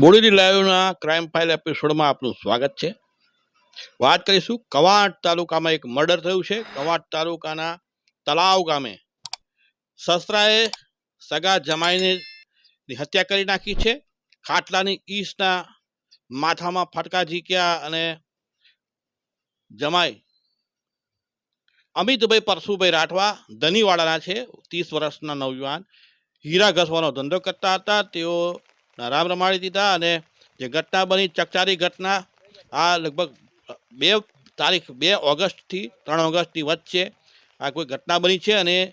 Bodeli લાઈવના crime file એપિસોડમાં આપનું સ્વાગત છે. વાત કરીશું કવાંટ તાલુકામાં એક મર્ડર થયું છે. કવાંટ તાલુકાના તલાવ ગામે. શસ્ત્રાએ સગા જમાઈને હત્યા કરી નાખી છે. ખાટલાની ઈસના માથામાં ફટકા ઝીક્યા અને જમાઈ. અમિતભાઈ પરશુભાઈ રાઠવા ધનીવાડાના છે. ત્રીસ વર્ષના નવયુવાન હીરા ઘસવાનો ધંધો કરતા હતા. તેઓ રામ રમાડી દીધા અને જે ઘટના બની, ચકચારી ઘટના, આ લગભગ બે તારીખ, બે ઓગસ્ટથી ત્રણ ઓગસ્ટની વચ્ચે આ કોઈ ઘટના બની છે અને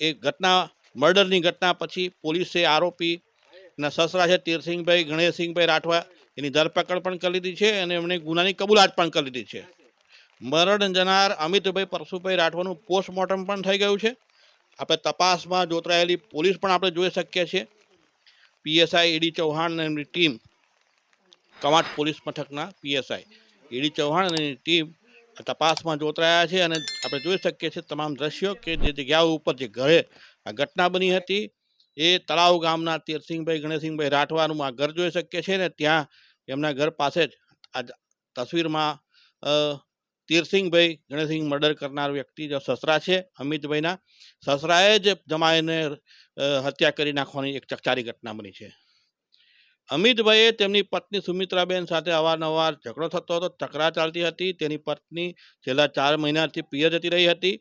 એ- ઘટના, મર્ડરની ઘટના પછી પોલીસે આરોપી એના સસરા છે, તીરસિંહભાઈ, ગણેશસિંહભાઈ રાઠવા, એની ધરપકડ પણ કરી લીધી છે અને એમણે ગુનાની કબૂલાત પણ કરી લીધી છે. મરણ જનાર અમિતભાઈ પરશુભાઈ રાઠવાનું પોસ્ટમોર્ટમ પણ થઈ ગયું છે. આપણે તપાસમાં જોતરાયેલી પોલીસ પણ આપણે જોઈ શકીએ છીએ. પીએસઆઈ ઈડી ચૌહાણ અને ટીમ કવાંટ પોલીસ મથકના પીએસઆઈ. ઈડી ચૌહાણ અને ટીમ તપાસમાં જોતરાયા છે અને આપણે જોઈ શકીએ છીએ તમામ દ્રશ્યો કે જે જગ્યાઓ ઉપર જે ઘરે આ ઘટના બની હતી, એ તળાવ ગામના તીરસિંહભાઈ ગણેશસિંહભાઈ રાઠવાનું આ ઘર જોઈ શકીએ છીએ ને ત્યાં એમના ઘર પાસે જ આ તસવીરમાં તીરસિંહભાઈ ગણેશસિંહ મર્ડર કરનાર વ્યક્તિ જે સસરા છે. અમિતભાઈના સસરાએ જ જમાઈને હત્યા કરી નાખવાની એક ચકચારી ઘટના બની છે. અમિતભાઈએ તેમની પત્ની સુમિત્રાબેન સાથે અવારનવાર ઝઘડો થતો હતો, તકરાર ચાલતી હતી. તેની પત્ની છેલ્લા ચાર મહિનાથી પિયર જતી રહી હતી.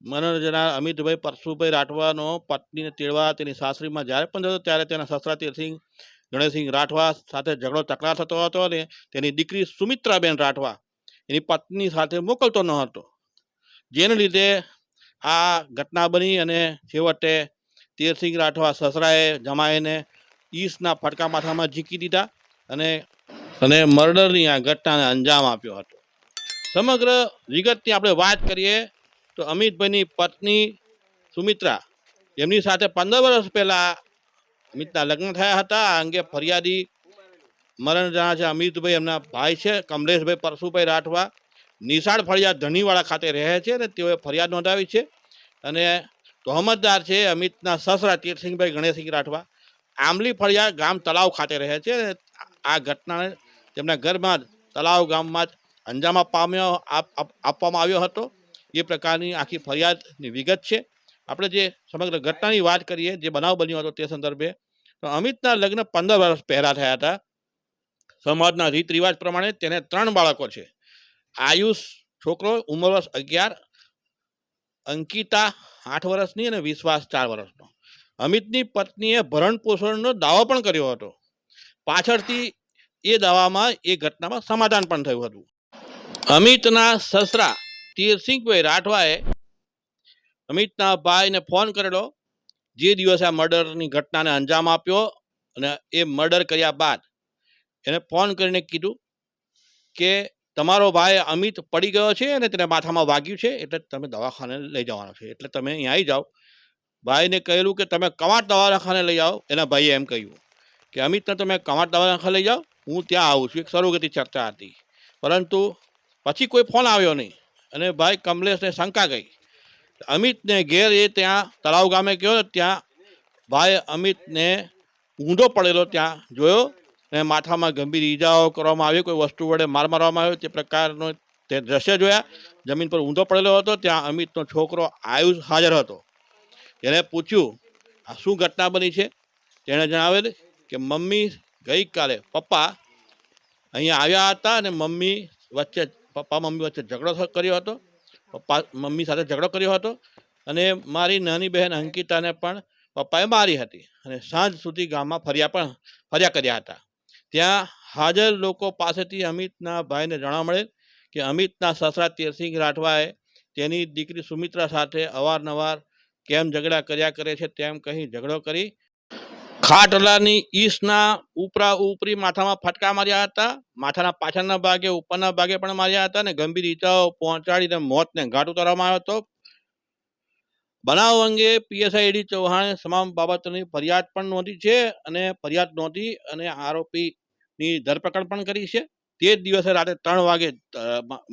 મનોરંજના અમિતભાઈ પરશુભાઈ રાઠવાનો પત્નીને તેડવા તેની સાસરીમાં જ્યારે પણ જતો ત્યારે તેના સસરા તીરસિંહ ગણેશસિંહ રાઠવા સાથે ઝઘડો, તકરાર થતો હતો અને તેની દીકરી સુમિત્રાબેન રાઠવા એની પત્ની સાથે મોકલતો ન હતો. જેને લીધે આ ઘટના બની અને છેવટે તીરસિંહ રાઠવા સસરાએ જમાઈને ઈસના ફટકા માથામાં ઝીકી દીધા અને અને મર્ડરની આ ઘટનાને અંજામ આપ્યો હતો. સમગ્ર વિગતની આપણે વાત કરીએ તો અમિતભાઈની પત્ની સુમિત્રા, એમની સાથે પંદર વર્ષ પહેલાં અમિતના લગ્ન થયા હતા. આ અંગે ફરિયાદી મરણ જણા છે, અમિતભાઈ એમના ભાઈ છે, કમલેશભાઈ પરશુભાઈ રાઠવા. નિશાળ ફળિયા ધણીવાળા ખાતે રહે છે અને તેઓએ ફરિયાદ નોંધાવી છે. અને તોહમતદાર છે અમિતના સસરા તીર્થસિંહભાઈ ગણેશસિંહ રાઠવા. આંબલી ફળિયા ગામ તળાવ ખાતે રહે છે આ ઘટનાને તેમના ઘરમાં જ તળાવ ગામમાં જ અંજામ પામ્યો આપ- આપ- આપવામાં આવ્યો હતો. એ પ્રકારની આખી ફરિયાદની વિગત છે. આપણે જે સમગ્ર ઘટનાની વાત કરીએ, જે બનાવ બન્યો હતો તે સંદર્ભે, તો અમિતના લગ્ન પંદર વર્ષ પહેલાં થયા હતા. સમાજના રીત રિવાજ પ્રમાણે તેને ત્રણ બાળકો છે. આયુષ છોકરો, ઉંમર વર્ષ અગિયાર, અંકિતા આઠ વર્ષની અને વિશ્વાસ ચાર વર્ષનો. અમિતની પત્નીએ ભરણ પોષણનો દાવો પણ કર્યો હતો. પાછળથી એ દાવામાં એ ઘટનામાં સમાધાન પણ થયું હતું. અમિતના સસરા તીરસિંહભાઈ રાઠવાએ અમિતના ભાઈને ફોન કરેલો. જે દિવસે આ મર્ડરની ઘટનાને અંજામ આપ્યો અને એ મર્ડર કર્યા બાદ એને ફોન કરીને કીધું કે તમારો ભાઈ અમિત પડી ગયો છે અને તેને માથામાં વાગ્યું છે, એટલે તમે દવાખાને લઈ જવાનો છે. એટલે તમે અહીં આવી જાઓ. ભાઈને કહેલું કે તમે કવાટ દવાખાને લઈ જાઓ એના ભાઈએ એમ કહ્યું કે અમિતને તમે કવાટ દવાખાને લઈ જાઓ. હું ત્યાં આવું છું. એક સર્વગતિ ચર્ચા હતી. પરંતુ પછી કોઈ ફોન આવ્યો નહીં અને ભાઈ કમલેશને શંકા ગઈ. અમિતને ઘેર એ ત્યાં તળાવ ગામે ગયો ત્યાં ભાઈ અમિતને ઊંધો પડેલો ત્યાં જોયો માથામાં ગંભીર ઈજાઓ કરવામાં આવી, કોઈ વસ્તુ વડે માર મારવામાં આવ્યો, તે પ્રકારનો તે દ્રશ્ય જોયા. જમીન પર ઊંધો પડેલો હતો, ત્યાં અમિતનો છોકરો આયુષ હાજર હતો. એને પૂછ્યું, આ શું ઘટના બની છે? તેણે જણાવેલ કે મમ્મી ગઈકાલે પપ્પા અહીંયા આવ્યા હતા અને મમ્મી વચ્ચે પપ્પા મમ્મી વચ્ચે ઝઘડો કર્યો હતો. પપ્પા મમ્મી સાથે ઝઘડો કર્યો હતો અને મારી નાની બહેન અંકિતાને પણ પપ્પાએ મારી હતી અને સાંજ સુધી ગામમાં ફર્યા પણ, ફર્યા કર્યા હતા. ત્યાં હાજર લોકો પાસેથી અમિતના ભાઈને જાણવા મળે કે અમિતના સસરા તેરસિંહ રાઠવાએ તેની દીકરી સુમિત્રા સાથે અવારનવાર કેમ ઝઘડા કર્યા કરે છે તેમ કહી ઝઘડો કરી ખાટલાની ઈસના ઉપરા ઉપરી માથામાં ફટકા માર્યા હતા. માથાના પાછળના ભાગે ઉપરના ભાગે પણ માર્યા હતા અને ગંભીર ઈજાઓ પહોંચાડીને મોતને ઘાટ ઉતારવામાં આવ્યો હતો. બનાવ અંગે પીએસઆઈ ડી ચૌહાણે તમામ બાબતોની ફરિયાદ પણ નોંધી છે અને ફરિયાદ નોંધી અને આરોપીની ધરપકડ પણ કરી છે. તે જ દિવસે રાતે ત્રણ વાગે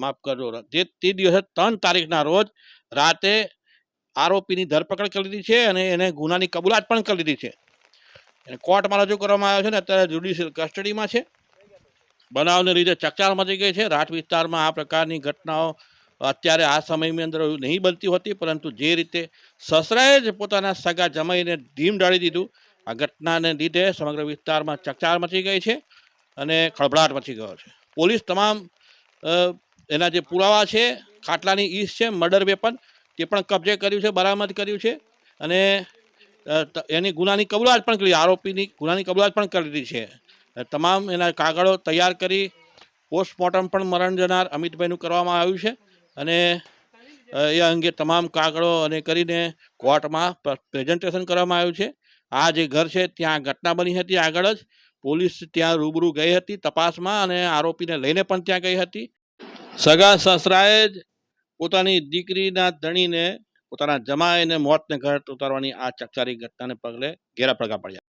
માફ કરજો તે તે દિવસે ત્રણ તારીખના રોજ રાતે આરોપીની ધરપકડ કરી લીધી છે અને એને ગુનાની કબૂલાત પણ કરી લીધી છે. એને કોર્ટમાં રજૂ કરવામાં આવ્યો છે ને અત્યારે જ્યુડિશિયલ કસ્ટડીમાં છે. બનાવને લીધે ચકચાર મચી ગઈ છે. રાઠ વિસ્તારમાં આ પ્રકારની ઘટનાઓ અત્યારે આ સમયની અંદર નહીં બનતી હોતી, પરંતુ જે રીતે સસરાએ જ પોતાના સગા જમાઈને ધીમ ડાળી દીધું, આ ઘટનાને લીધે સમગ્ર વિસ્તારમાં ચકચાર મચી ગઈ છે અને ખળભળાટ મચી ગયો છે. પોલીસ તમામ એના જે પુરાવા છે, ખાટલાની ઈસ છે, મર્ડર વેપન, તે પણ કબજે કર્યું છે, બરામદ કર્યું છે અને એની ગુનાની કબૂલાત પણ કરી, આરોપીની ગુનાની કબૂલાત પણ કરી દીધી છે. તમામ એના કાગળો તૈયાર કરી પોસ્ટમોર્ટમ પણ મરણ જનાર અમિતભાઈનું કરવામાં આવ્યું છે. અને એ અંગે તમામ કાગળો અને કરીને કોર્ટમાં પ્રેઝન્ટેશન કરવામાં આવ્યું છે. આ જે ઘર છે, ત્યાં ઘટના બની હતી આગળ જ. પોલીસ ત્યાં રૂબરૂ ગઈ હતી તપાસમાં અને આરોપીને લઈને પણ ત્યાં ગઈ હતી. સગા સસરાએ જ પોતાની દીકરીના ધણીને, પોતાના જમાઈને મોતને ઘાટ ઉતારવાની આ ચકચારી ઘટનાને પગલે ઘેરા પડઘા પડ્યા.